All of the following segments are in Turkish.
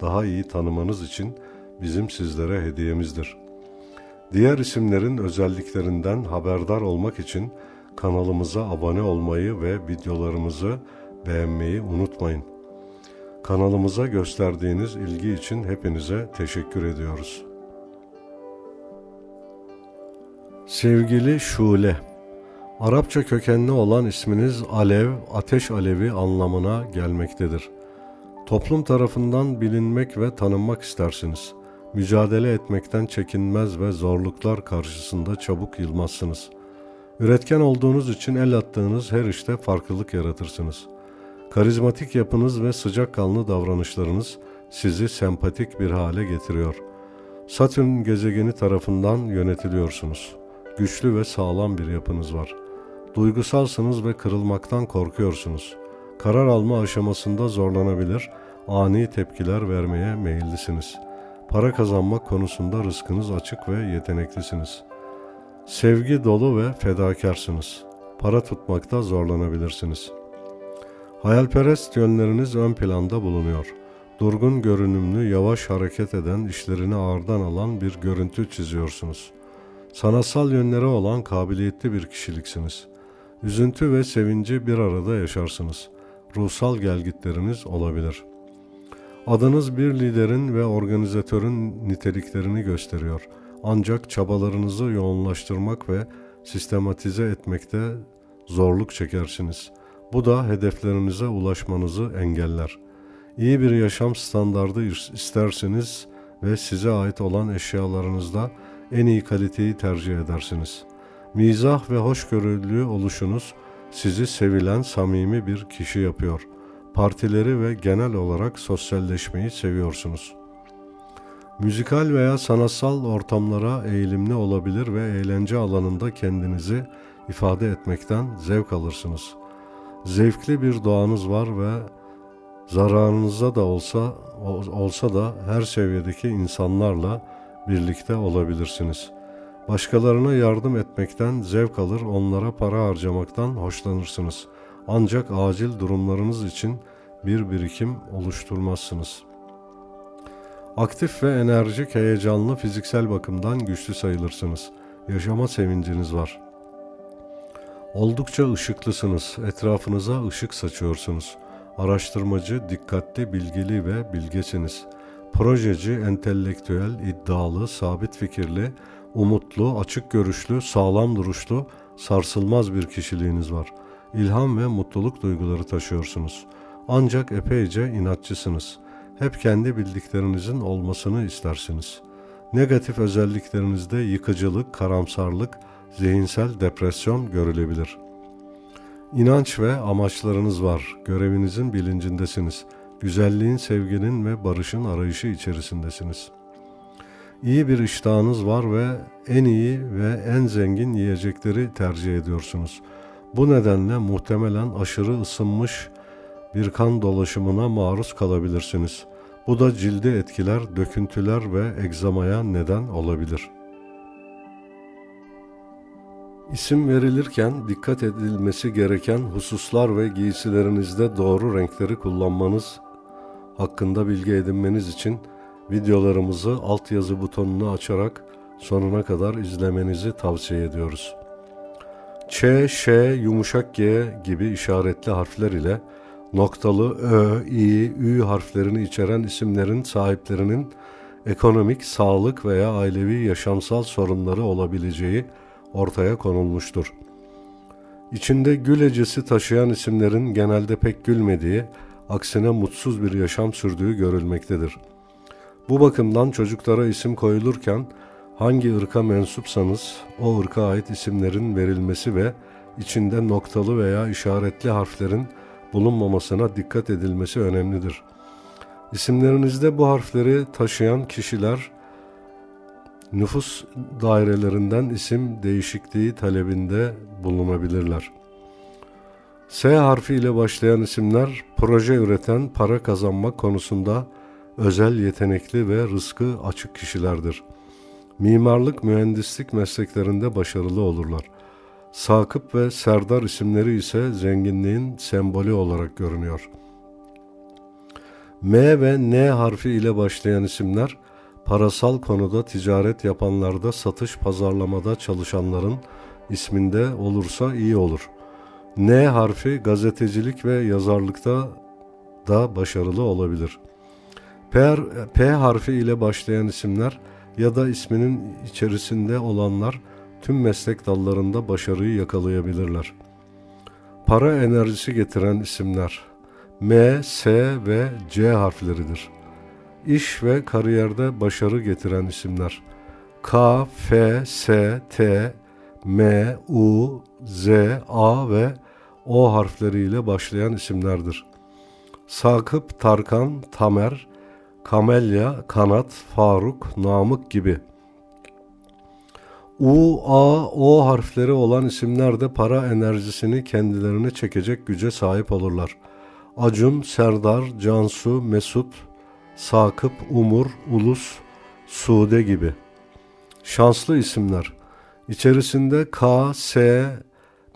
daha iyi tanımanız için bizim sizlere hediyemizdir. Diğer isimlerin özelliklerinden haberdar olmak için kanalımıza abone olmayı ve videolarımızı beğenmeyi unutmayın. Kanalımıza gösterdiğiniz ilgi için hepinize teşekkür ediyoruz. Sevgili Şule, Arapça kökenli olan isminiz alev, ateş alevi anlamına gelmektedir. Toplum tarafından bilinmek ve tanınmak istersiniz. Mücadele etmekten çekinmez ve zorluklar karşısında çabuk yılmazsınız. Üretken olduğunuz için el attığınız her işte farklılık yaratırsınız. Karizmatik yapınız ve sıcakkanlı davranışlarınız sizi sempatik bir hale getiriyor. Satürn gezegeni tarafından yönetiliyorsunuz. Güçlü ve sağlam bir yapınız var. Duygusalsınız ve kırılmaktan korkuyorsunuz. Karar alma aşamasında zorlanabilir, ani tepkiler vermeye meyillisiniz. Para kazanmak konusunda rızkınız açık ve yeteneklisiniz. Sevgi dolu ve fedakarsınız. Para tutmakta zorlanabilirsiniz. Hayalperest yönleriniz ön planda bulunuyor. Durgun görünümlü, yavaş hareket eden, işlerini ağırdan alan bir görüntü çiziyorsunuz. Sanatsal yönleri olan kabiliyetli bir kişiliksiniz. Üzüntü ve sevinci bir arada yaşarsınız. Ruhsal gelgitleriniz olabilir. Adınız bir liderin ve organizatörün niteliklerini gösteriyor. Ancak çabalarınızı yoğunlaştırmak ve sistematize etmekte zorluk çekersiniz. Bu da hedeflerinize ulaşmanızı engeller. İyi bir yaşam standardı isterseniz ve size ait olan eşyalarınızda en iyi kaliteyi tercih edersiniz. Mizah ve hoşgörülü oluşunuz sizi sevilen samimi bir kişi yapıyor. Partileri ve genel olarak sosyalleşmeyi seviyorsunuz. Müzikal veya sanatsal ortamlara eğilimli olabilir ve eğlence alanında kendinizi ifade etmekten zevk alırsınız. Zevkli bir doğanız var ve zararınıza da olsa olsa da her seviyedeki insanlarla birlikte olabilirsiniz. Başkalarına yardım etmekten zevk alır, onlara para harcamaktan hoşlanırsınız. Ancak acil durumlarınız için bir birikim oluşturmazsınız. Aktif ve enerjik, heyecanlı, fiziksel bakımdan güçlü sayılırsınız. Yaşama sevinciniz var. Oldukça ışıklısınız, etrafınıza ışık saçıyorsunuz. Araştırmacı, dikkatli, bilgili ve bilgesiniz. Projeci, entelektüel, iddialı, sabit fikirli, umutlu, açık görüşlü, sağlam duruşlu, sarsılmaz bir kişiliğiniz var. İlham ve mutluluk duyguları taşıyorsunuz. Ancak epeyce inatçısınız. Hep kendi bildiklerinizin olmasını istersiniz. Negatif özelliklerinizde yıkıcılık, karamsarlık, zihinsel depresyon görülebilir. İnanç ve amaçlarınız var. Görevinizin bilincindesiniz. Güzelliğin, sevginin ve barışın arayışı içerisindesiniz.'' İyi bir iştahınız var ve en iyi ve en zengin yiyecekleri tercih ediyorsunuz. Bu nedenle muhtemelen aşırı ısınmış bir kan dolaşımına maruz kalabilirsiniz. Bu da cildi etkiler, döküntüler ve egzamaya neden olabilir. İsim verilirken dikkat edilmesi gereken hususlar ve giysilerinizde doğru renkleri kullanmanız hakkında bilgi edinmeniz için Videolarımızı altyazı butonunu açarak sonuna kadar izlemenizi tavsiye ediyoruz. Ç, Ş, yumuşak G gibi işaretli harfler ile noktalı Ö, İ, Ü harflerini içeren isimlerin sahiplerinin ekonomik, sağlık veya ailevi yaşamsal sorunları olabileceği ortaya konulmuştur. İçinde gül ecesi taşıyan isimlerin genelde pek gülmediği, aksine mutsuz bir yaşam sürdüğü görülmektedir.'' Bu bakımdan çocuklara isim koyulurken hangi ırka mensupsanız o ırka ait isimlerin verilmesi ve içinde noktalı veya işaretli harflerin bulunmamasına dikkat edilmesi önemlidir. İsimlerinizde bu harfleri taşıyan kişiler nüfus dairelerinden isim değişikliği talebinde bulunabilirler. S harfi ile başlayan isimler proje üreten, para kazanmak konusunda özel yetenekli ve rızkı açık kişilerdir. Mimarlık, mühendislik mesleklerinde başarılı olurlar. Sakıp ve Serdar isimleri ise zenginliğin sembolü olarak görünüyor. M ve N harfi ile başlayan isimler parasal konuda ticaret yapanlarda satış pazarlamada çalışanların isminde olursa iyi olur. N harfi gazetecilik ve yazarlıkta da başarılı olabilir. P, harfi ile başlayan isimler ya da isminin içerisinde olanlar tüm meslek dallarında başarıyı yakalayabilirler. Para enerjisi getiren isimler M, S ve C harfleridir. İş ve kariyerde başarı getiren isimler K, F, S, T, M, U, Z, A ve O harfleriyle başlayan isimlerdir. Sakıp, Tarkan, Tamer, Kamelya, Kanat, Faruk, Namık gibi. U, A, O harfleri olan isimler de para enerjisini kendilerine çekecek güce sahip olurlar. Acun, Serdar, Cansu, Mesut, Sakıp, Umur, Ulus, Sude gibi. Şanslı isimler. İçerisinde K, S,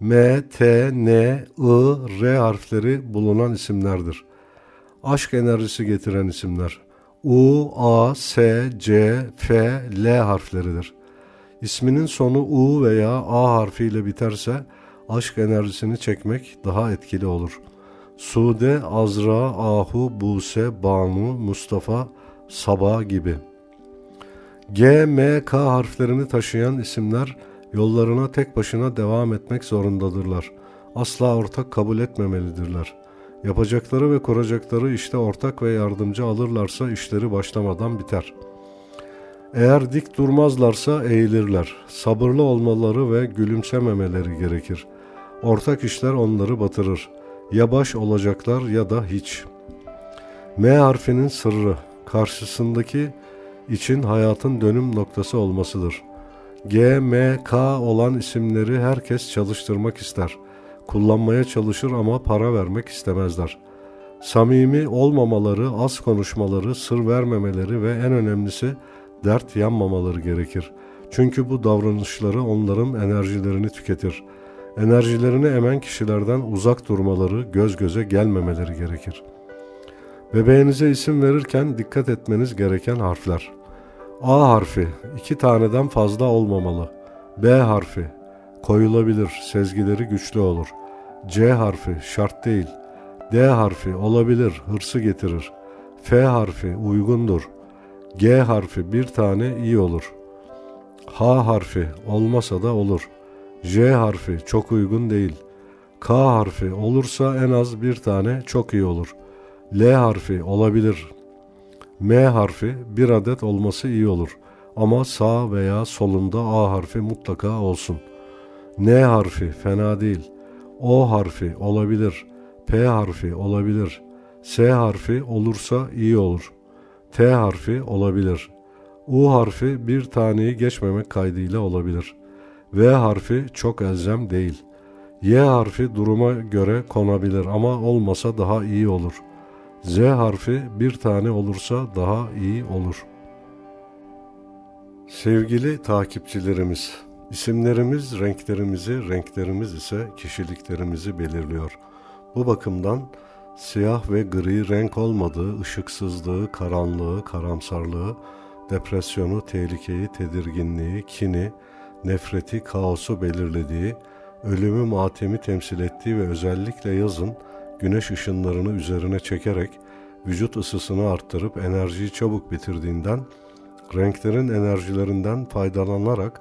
M, T, N, I, R harfleri bulunan isimlerdir. Aşk enerjisi getiren isimler. U, A, S, C, F, L harfleridir. İsminin sonu U veya A harfiyle biterse aşk enerjisini çekmek daha etkili olur. Sude, Azra, Ahu, Buse, Banu, Mustafa, Sabah gibi. G, M, K harflerini taşıyan isimler yollarına tek başına devam etmek zorundadırlar. Asla ortak kabul etmemelidirler. Yapacakları ve kuracakları işte ortak ve yardımcı alırlarsa işleri başlamadan biter. Eğer dik durmazlarsa eğilirler. Sabırlı olmaları ve gülümsememeleri gerekir. Ortak işler onları batırır. Ya baş olacaklar ya da hiç. M harfinin sırrı karşısındaki için hayatın dönüm noktası olmasıdır. G, M, K olan isimleri herkes çalıştırmak ister. Kullanmaya çalışır ama para vermek istemezler. Samimi olmamaları, az konuşmaları, sır vermemeleri ve en önemlisi dert yanmamaları gerekir. Çünkü bu davranışları onların enerjilerini tüketir. Enerjilerini emen kişilerden uzak durmaları, göz göze gelmemeleri gerekir. Bebeğinize isim verirken dikkat etmeniz gereken harfler. A harfi iki taneden fazla olmamalı. B harfi koyulabilir, sezgileri güçlü olur. C harfi şart değil. D harfi olabilir, hırsı getirir. F harfi uygundur. G harfi bir tane iyi olur. H harfi olmasa da olur. J harfi çok uygun değil. K harfi olursa en az bir tane çok iyi olur. L harfi olabilir. M harfi bir adet olması iyi olur. Ama sağ veya solunda A harfi mutlaka olsun. N harfi fena değil. O harfi olabilir. P harfi olabilir. S harfi olursa iyi olur. T harfi olabilir. U harfi bir taneyi geçmemek kaydıyla olabilir. V harfi çok elzem değil. Y harfi duruma göre konabilir ama olmasa daha iyi olur. Z harfi bir tane olursa daha iyi olur. Sevgili takipçilerimiz, isimlerimiz renklerimizi, renklerimiz ise kişiliklerimizi belirliyor. Bu bakımdan siyah ve gri renk olmadığı, ışıksızlığı, karanlığı, karamsarlığı, depresyonu, tehlikeyi, tedirginliği, kini, nefreti, kaosu belirlediği, ölümü, matemi temsil ettiği ve özellikle yazın güneş ışınlarını üzerine çekerek vücut ısısını arttırıp enerjiyi çabuk bitirdiğinden renklerin enerjilerinden faydalanarak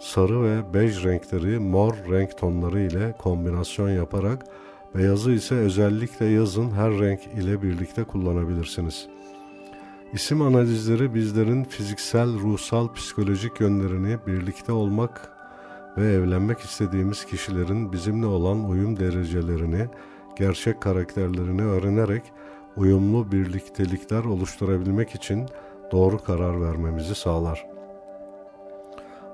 sarı ve bej renkleri mor renk tonları ile kombinasyon yaparak beyazı ise özellikle yazın her renk ile birlikte kullanabilirsiniz. İsim analizleri bizlerin fiziksel, ruhsal, psikolojik yönlerini birlikte olmak ve evlenmek istediğimiz kişilerin bizimle olan uyum derecelerini, gerçek karakterlerini öğrenerek uyumlu birliktelikler oluşturabilmek için doğru karar vermemizi sağlar.